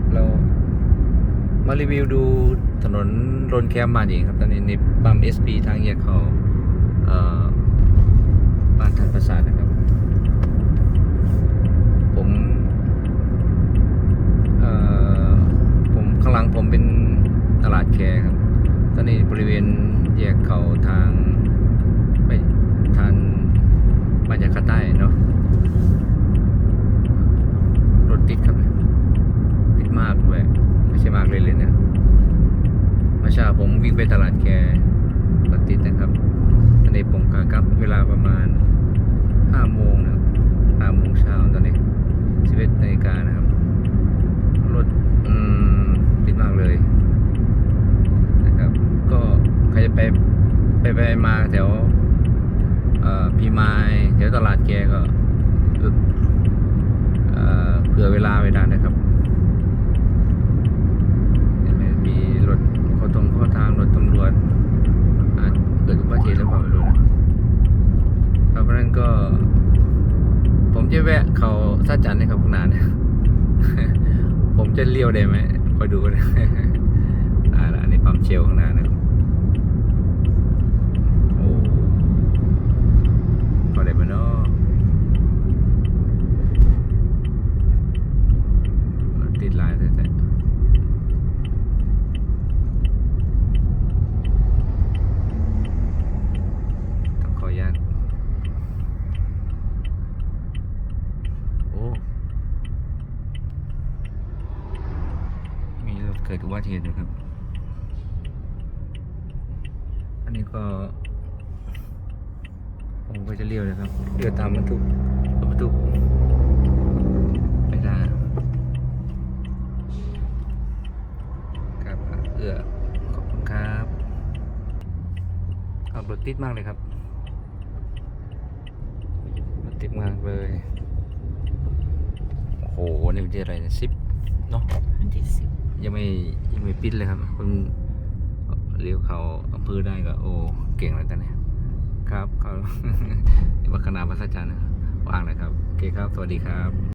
ครับ เรามารีวิวดูถนนรนแคมบ้านเองครับ ตอนนี้ในปั๊ม SP ทางแยกเขาเอ่อบ้านทันประสาทนะครับ ผมเอ่อผมข้างหลังผมเป็นตลาดแคครับ ตอนนี้บริเวณแยกเขาทางไปทางบ้านยาคาใต้เนาะ รถติดครับเนี่ยติดมากด้วยไม่ใช่มากเลยเลยเนี่ย เมาช้าผมวิ่งไปตลาดแกรถติดนะครับตอนนี้ผมกากลับเวลาประมาณห้าโมงนะครับห้าโมงเช้าตอนนี้สิบเอ็ดนาฬิกานะครับ รถติดมากเลยนะครับ ก็ใครจะไปไปไปมาแถวพีไมายแถวตลาดแกก็เอ่อเผื่อเวลาไว้ได้นะครับเห็นไหมมีรถขอตรงข้อทางรถตำรวจอาจเกิดอุบัติเหตุหรือเปล่าไม่รู้นะ ครับเพราะนั้นก็ ผมจะแวะเขาซาจันนะครับข้างหน้าเนี่ยผมจะเลี้ยวได้ไหมคอยดูนะอ่าละอันนี้ปั๊มเชลข้างหน้านะครับโอ้พอได้ไหมเนาะ ติดลายแต่แต่ต้องขออนุญาตโอ้ มีรถเกิดอุบัติเหตุนะครับ อันนี้ก็ ผมก็จะเลี้ยวนะครับเลี้ยวตามบรรทุกรถบรรทุกไม่ได้ครับเอื้อขอบคุณครับขับรถติดมากเลยครับรถติดมากเลยโอ้โหนี่เป็นที่อะไรเนี่ยสิบเนาะอันที่สิบ ยังไม่ยังไม่ปิดเลยครับคุณเลี้ยวเขาอำเภอได้ก็โอ้เก่งเลยตอนนี้ครับเขาวัฒนาพัฒจันทร์ว่างเลยครับโอเคครับ สวัสดีครับ